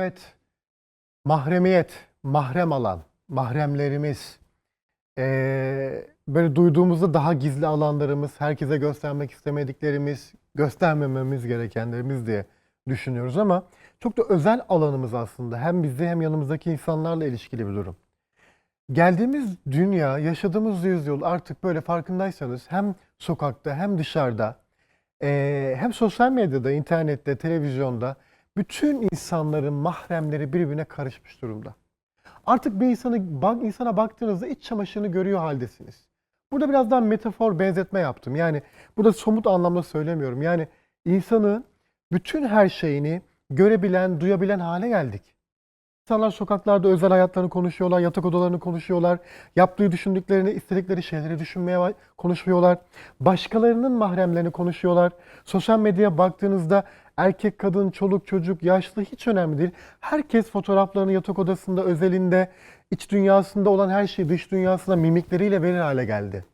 Evet, mahremiyet, mahrem alan, mahremlerimiz, eee, böyle duyduğumuzda daha gizli alanlarımız, herkese göstermek istemediklerimiz, göstermememiz gerekenlerimiz diye düşünüyoruz ama çok da özel alanımız aslında. Hem bizi hem yanımızdaki insanlarla ilişkili bir durum. Geldiğimiz dünya, yaşadığımız yüzyıl artık böyle farkındaysanız hem sokakta hem dışarıda, eee, hem sosyal medyada, internette, televizyonda bütün insanların mahremleri birbirine karışmış durumda. Artık bir insanı bak insana baktığınızda iç çamaşırını görüyor haldesiniz. Burada biraz daha metafor benzetme yaptım. Yani burada somut anlamda söylemiyorum. Yani insanın bütün her şeyini görebilen, duyabilen hale geldik. İnsanlar sokaklarda özel hayatlarını konuşuyorlar, yatak odalarını konuşuyorlar, yaptığı, düşündüklerini, istedikleri şeyleri düşünmeye konuşuyorlar. Başkalarının mahremlerini konuşuyorlar. Sosyal medyaya baktığınızda erkek, kadın, çoluk, çocuk, yaşlı hiç önemli değil. Herkes fotoğraflarını yatak odasında, özelinde, iç dünyasında olan her şeyi dış dünyasına mimikleriyle verir hale geldi.